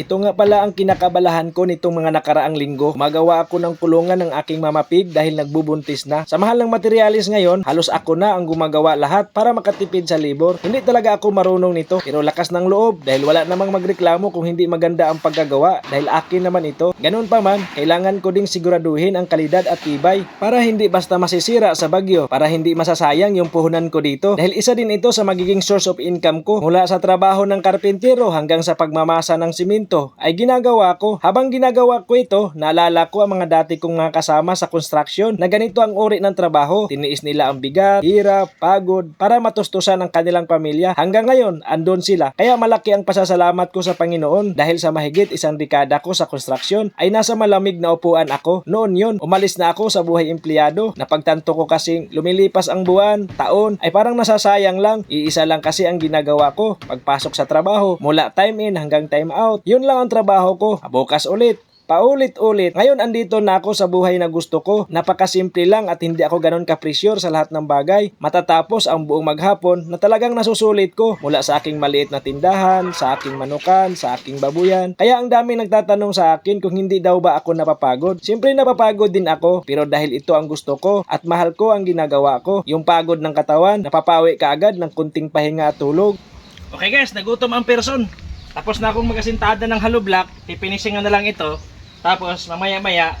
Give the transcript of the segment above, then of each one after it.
Ito nga pala ang kinakabalahan ko nitong mga nakaraang linggo. Magawa ako ng kulungan ng aking mama pig dahil nagbubuntis na. Sa mahal ng materialis ngayon, halos ako na ang gumagawa lahat para makatipid sa libor. Hindi talaga ako marunong nito, pero lakas ng loob dahil wala namang magreklamo kung hindi maganda ang paggagawa dahil akin naman ito. Ganun pa man, kailangan ko ding siguraduhin ang kalidad at tibay para hindi basta masisira sa bagyo, para hindi masasayang yung puhunan ko dito. Dahil isa din ito sa magiging source of income ko mula sa trabaho ng karpintero hanggang sa pagmamasa ng simento ay ginagawa ko. Habang ginagawa ko ito, naalala ko ang mga dati kong mga kasama sa construction na ganito ang uri ng trabaho. Tiniis nila ang bigat, hirap, pagod para matustusan ang kanilang pamilya. Hanggang ngayon, andon sila. Kaya malaki ang pasasalamat ko sa Panginoon dahil sa mahigit isang dekada ko sa construction ay nasa malamig na upuan ako. Noon yun, umalis na ako sa buhay empleyado. Napagtanto ko kasing lumilipas ang buwan, taon, ay parang nasasayang lang. Iisa lang kasi ang ginagawa ko pagpasok sa trabaho. Mula time in hanggang time out. Yun lang ang trabaho ko. Bukas ulit. Paulit-ulit. Ngayon andito na ako sa buhay na gusto ko. Napakasimple lang at hindi ako ganun kapresyur sa lahat ng bagay. Matatapos ang buong maghapon na talagang nasusulit ko mula sa aking maliit na tindahan, sa aking manukan, sa aking babuyan. Kaya ang dami nagtatanong sa akin kung hindi daw ba ako napapagod. Siyempre napapagod din ako pero dahil ito ang gusto ko at mahal ko ang ginagawa ko. Yung pagod ng katawan, napapawi ka agad ng kunting pahinga at tulog. Okay guys, nagutom ang person. Tapos na akong magasintada ng hollow block, pipinisingan na lang ito. Tapos mamaya-maya,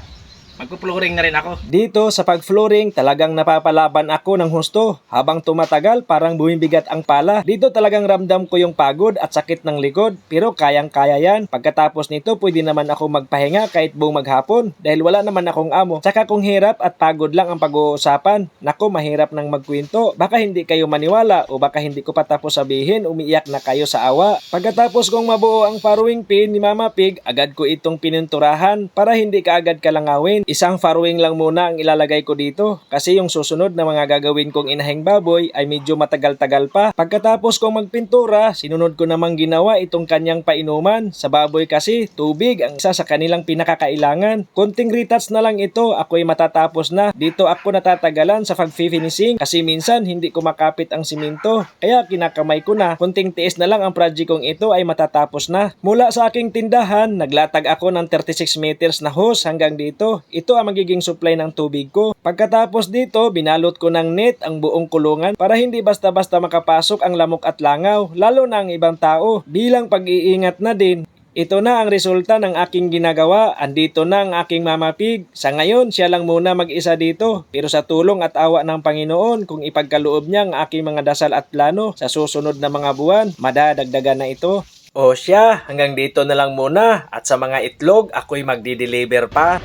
magpo-flooring na rin ako. Dito sa pag-flooring, talagang napapalaban ako ng husto. Habang tumatagal, parang bumibigat ang pala. Dito talagang ramdam ko yung pagod at sakit ng likod. Pero kayang-kaya yan. Pagkatapos nito, pwede naman ako magpahinga kahit buong maghapon. Dahil wala naman akong amo. Saka kung hirap at pagod lang ang pag-uusapan, nako mahirap nang magkwento. Baka hindi kayo maniwala o baka hindi ko pa tapos sabihin, umiiyak na kayo sa awa. Pagkatapos kong mabuo ang farrowing pin ni Mama Pig, agad ko itong pininturahan para hindi ka agad kalangawin. Isang farrowing lang muna ang ilalagay ko dito kasi yung susunod na mga gagawin kong inahing baboy ay medyo matagal-tagal pa. Pagkatapos kong magpintura, sinunod ko namang ginawa itong kanyang painuman. Sa baboy kasi, tubig ang isa sa kanilang pinakakailangan. Konting retouch na lang ito, ako'y matatapos na. Dito ako natatagalan sa pag-finishing kasi minsan hindi ko makapit ang siminto. Kaya kinakamay ko na. Konting tiis na lang ang project kong ito ay matatapos na. Mula sa aking tindahan, naglatag ako ng 36 meters na hose hanggang dito. Ito ang magiging supply ng tubig ko. Pagkatapos dito, binalot ko ng net ang buong kulungan para hindi basta-basta makapasok ang lamok at langaw, lalo na ang ibang tao. Bilang pag-iingat na din, ito na ang resulta ng aking ginagawa. Andito na ang aking mama pig. Sa ngayon, siya lang muna mag-isa dito. Pero sa tulong at awa ng Panginoon, kung ipagkaloob niya ang aking mga dasal at plano sa susunod na mga buwan, madadagdagan na ito. O siya, hanggang dito na lang muna. At sa mga itlog, ako'y magdi-deliver pa.